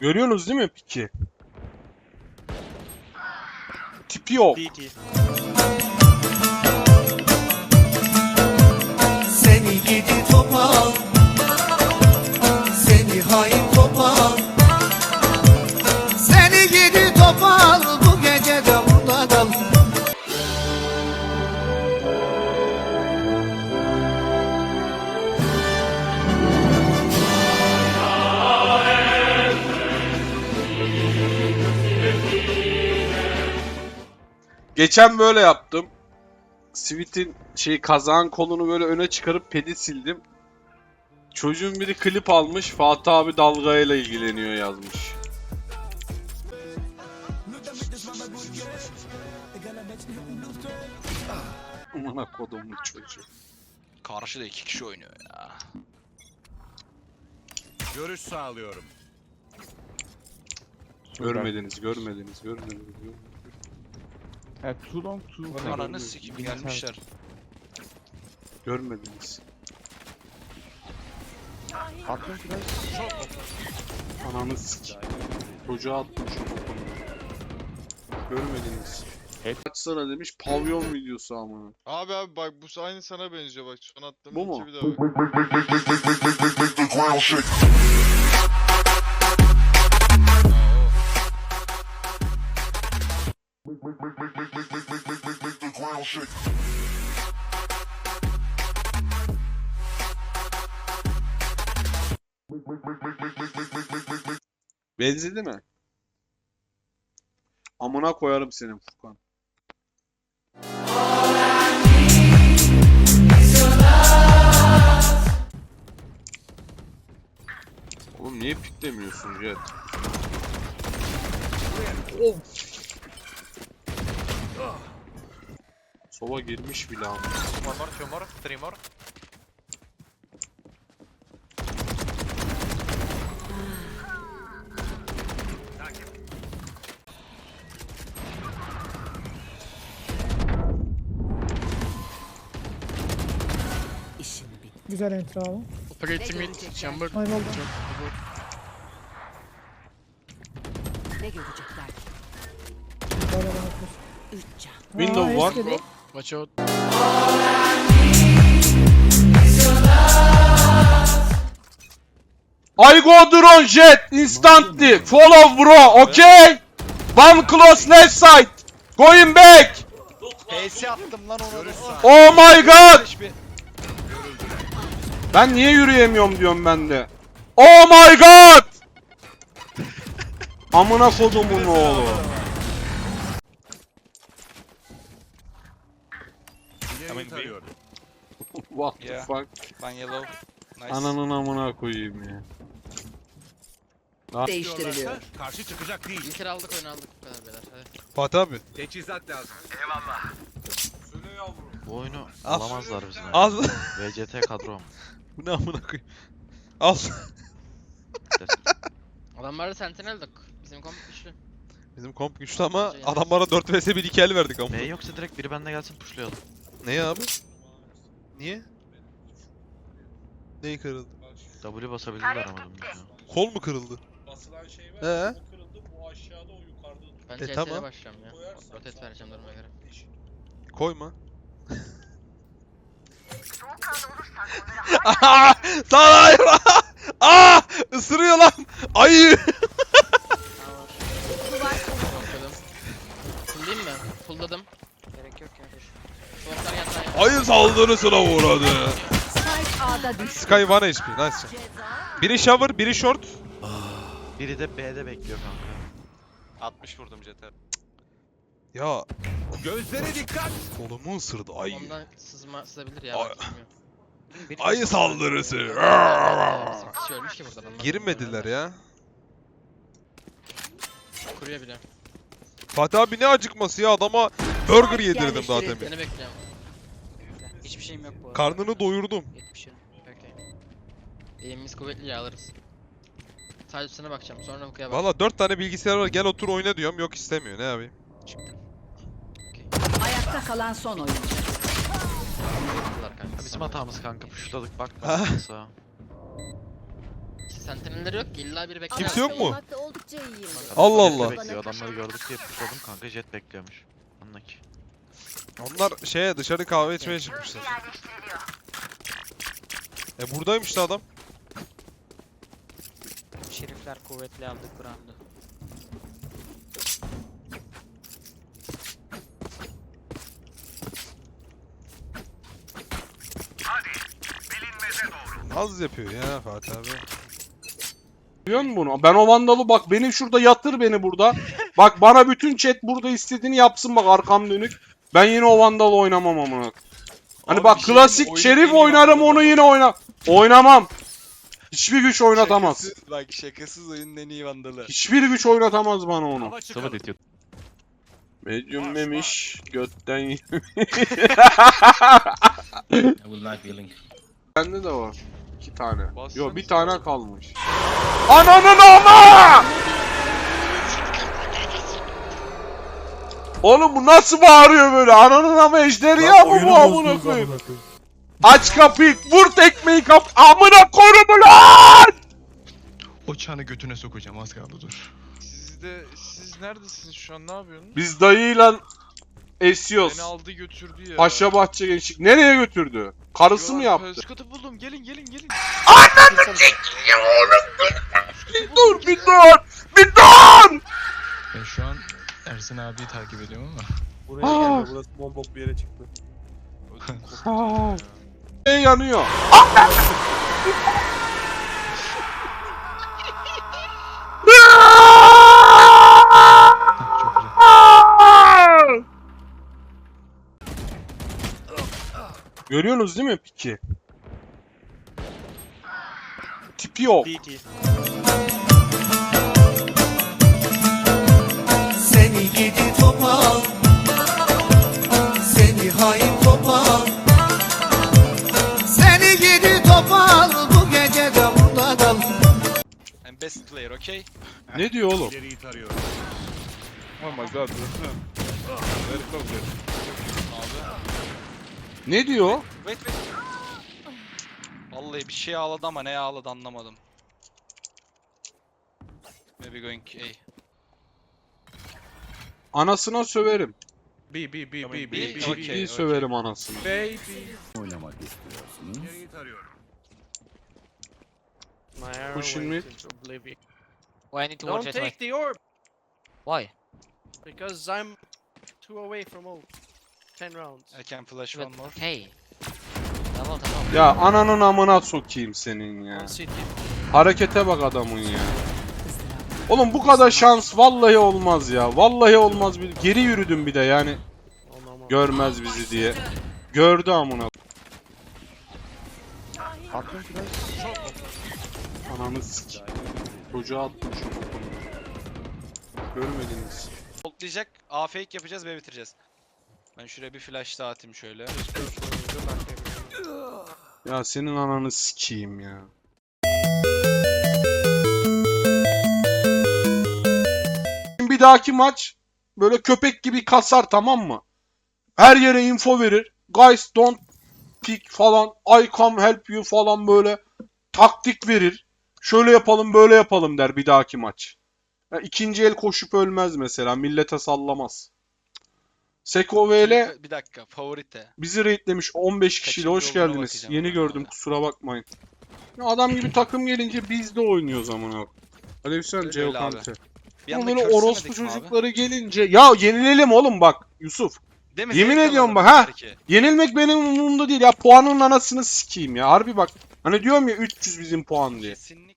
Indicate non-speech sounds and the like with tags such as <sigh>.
Görüyorsunuz değil mi piki? Tipi yok. Seni gidi topal Seni hain Geçen böyle yaptım. Sweet'in şey kazağın kolunu böyle öne çıkarıp pedi sildim. Çocuğun biri klip almış. Fatih abi dalgayla ilgileniyor yazmış. Amına kodumun çocuğu. Karşıda iki kişi oynuyor ya. Görüş sağlıyorum. Görmediniz, görmediniz, görmediniz. görmediniz. Yeah, too long to... Ananı sikim gelmişler. Görmediniz. Atmış biraz. Ananı sik. Çocuğa atmış. Görmediniz. Evet. Kaçsana demiş pavyon videosu ama. Abi abi bak bu aynı sana benziyor bak son attığım Bu mu? bir daha bak. Benzedi mi? Amına koyarım senin Furkan. Oğlum niye piklemiyorsun Jet? Of. Sova girmiş bile ama. One more, two more, three more. Güzel entry abi. Operating mid chamber. Hayır oldu. Ne görecekler? Böyle bana. Üç can. Window var. Watch out. I go drone jet instantly. Follow bro. Okay. One close left side. Going back. PS attım lan ona. Oh my god. Ben niye yürüyemiyorum diyorum ben de. Oh my god. <laughs> Amına kodumun oğlu. What the Yeah. fuck? Ben yellow. Nice. Ananın amına koyayım ya. Değiştiriliyor. Diyorlarsa Karşı çıkacak değil. Bir kere aldık oyunu aldık bu kadar beyler. Hadi. Fatih abi. Teçhizat lazım. Bu oyunu Al. alamazlar bizim. Al. VCT kadrom. <laughs> Bu ne amına koyayım. Al. <laughs> Adamlarda sentinel'dik. Bizim komp güçlü. Bizim komp güçlü ama adamlara 4 vs 1 2 el verdik ama. B yoksa direkt biri bende gelsin pushlayalım. Ne ya abi? Niye? Neyi kırıldı? W basabilirler ama bilmiyorum. Kol mu kırıldı? Basılan şey var He. o kırıldı bu aşağıda o yukarıda. Ben E, tamam. başlıyorum ya. Rotate vereceğim duruma göre. Koyma. <laughs> Aa, Sana hayır. Aa! Isırıyor lan. Ayı. Fulleyim mi? Fulldadım. Smoke'lar yandan Ayı saldırısına uğradı. Sky 1 HP. Nice. Biri shower, biri short. Biri de B'de bekliyor kanka. 60 vurdum jeter. Ya Gözlere dikkat. kolumu ısırdı ayı. Ondan sızma sızabilir ya. Ay-. Ayı saldırısı. Girmediler ya. Kuruyor bile. Fatih abi ne acıkması ya adama burger yedirdim demin. Seni bekliyorum. Hiçbir şeyim yok bu arada. Karnını doyurdum. 70'i. Okey. Eğimimiz kuvvetli ya alırız. Sadece sana bakacağım sonra Hooka'ya bak. Valla 4 tane bilgisayar var gel otur oyna diyorum yok istemiyor ne yapayım. Ayakta kalan son oyuncu. Kanka. Bizim hatamız kanka pushladık bak. Ah. sağa. İkisi Sentineller yok ki illa biri bekler. Kimse yok mu? Oldukça iyiyim. Allah Allah. Bekliyor. Adamları gördük diye pushladım kanka jet bekliyormuş. Anla ki. Onlar şeye dışarı kahve içmeye çıkmışlar. E buradaymış da adam. Şerifler kuvvetli aldık round'u. Az yapıyor ya Fatih abi. Biliyor musun bunu? Ben o vandalı bak beni şurada yatır beni burada. bak bana bütün chat burada istediğini yapsın bak arkam dönük. Ben yine o vandalı oynamam amına. Hani Abi bak bir şey klasik diyeyim şerif Oyunun en iyi oynarım onu yine oyna. Oynamam. Hiçbir güç oynatamaz. Şakasız, bak şakasız oyunun en iyi vandalı. Hiçbir güç oynatamaz bana onu. Hava çıkalım. Medium memiş götten y- <laughs> Bende de var. iki tane. Yo bir tane kalmış. Ananın ama! Oğlum bu nasıl bağırıyor böyle? Ananın ama ejderi ya bu bu amına koyayım. Aç kapıyı, vur tekmeyi kap. Amına koyayım lan! O çanı götüne sokacağım az kaldı dur. Siz de siz neredesiniz şu an ne yapıyorsunuz? Biz dayıyla esiyoruz. Beni aldı götürdü ya. Paşa Bahçe Gençlik. Nereye götürdü? Karısı mı yaptı? Üst katı buldum gelin gelin gelin. Bir dur, bir dur! Bir dur! Ben şu an Ersin abiyi takip ediyorum ama. Buraya gelme, burası bombok bir yere çıktı. Ne yanıyor? Çok <laughs> güzel. Görüyorsunuz değil mi piki? Tipi yok. Seni okay? Ne diyor oğlum? İleriyi tarıyorum. Oh my god. Very close here. Ne diyor? Wait wait. Vallahi bir şey ağladı ama neye ağladı anlamadım. Maybe going A. Anasına söverim. B, B, B, B, B, B, B, Ciddi okey. söverim anasını. Baby. İleriyi tarıyorum. Pushing mid. Why I need to Don't watch take the orb Why? because I'm two away from ult. 10 rounds. I can flash one more. Hey. Tamam tamam. Ya ananın amına sokayım senin ya. One. Harekete bak adamın ya. Oğlum bu kadar şans vallahi olmaz ya. Vallahi olmaz. Bir- Geri yürüdüm bir de yani. Görmez bizi diye. Gördü amına. Attım flash. Ananı sik. Çocuğa attım şu bokunu. Görmediniz. Ultlayacak, A fake yapacağız ve bitireceğiz. Ben şuraya bir flash daha atayım şöyle. Ya senin ananı sikeyim ya. Bir dahaki maç böyle köpek gibi kasar tamam mı? Her yere info verir. Guys don't pick falan. I come help you falan böyle taktik verir. Şöyle yapalım böyle yapalım der bir dahaki maç. Ya ikinci el koşup ölmez mesela. Millete sallamaz. Seko VL Bir dakika, favorite. Bizi raidlemiş 15 kişiyle hoş Kaçıncı olduğuna geldiniz. bakacağım Yeni ben gördüm hala. kusura bakmayın. Ya adam gibi takım gelince biz de oynuyoruz amına. Aleykümselam Öyle abi. Kante. Bir Ama anda böyle curse orospu mi abi? çocukları gelince ya yenilelim oğlum bak Yusuf. Değil mi? Yemin Zevk ediyorum alalım bak, ha. belki. Yenilmek benim umurumda değil ya puanın anasını sikeyim ya harbi bak. Hani diyorum ya 300 bizim puan diye. Kesinlikle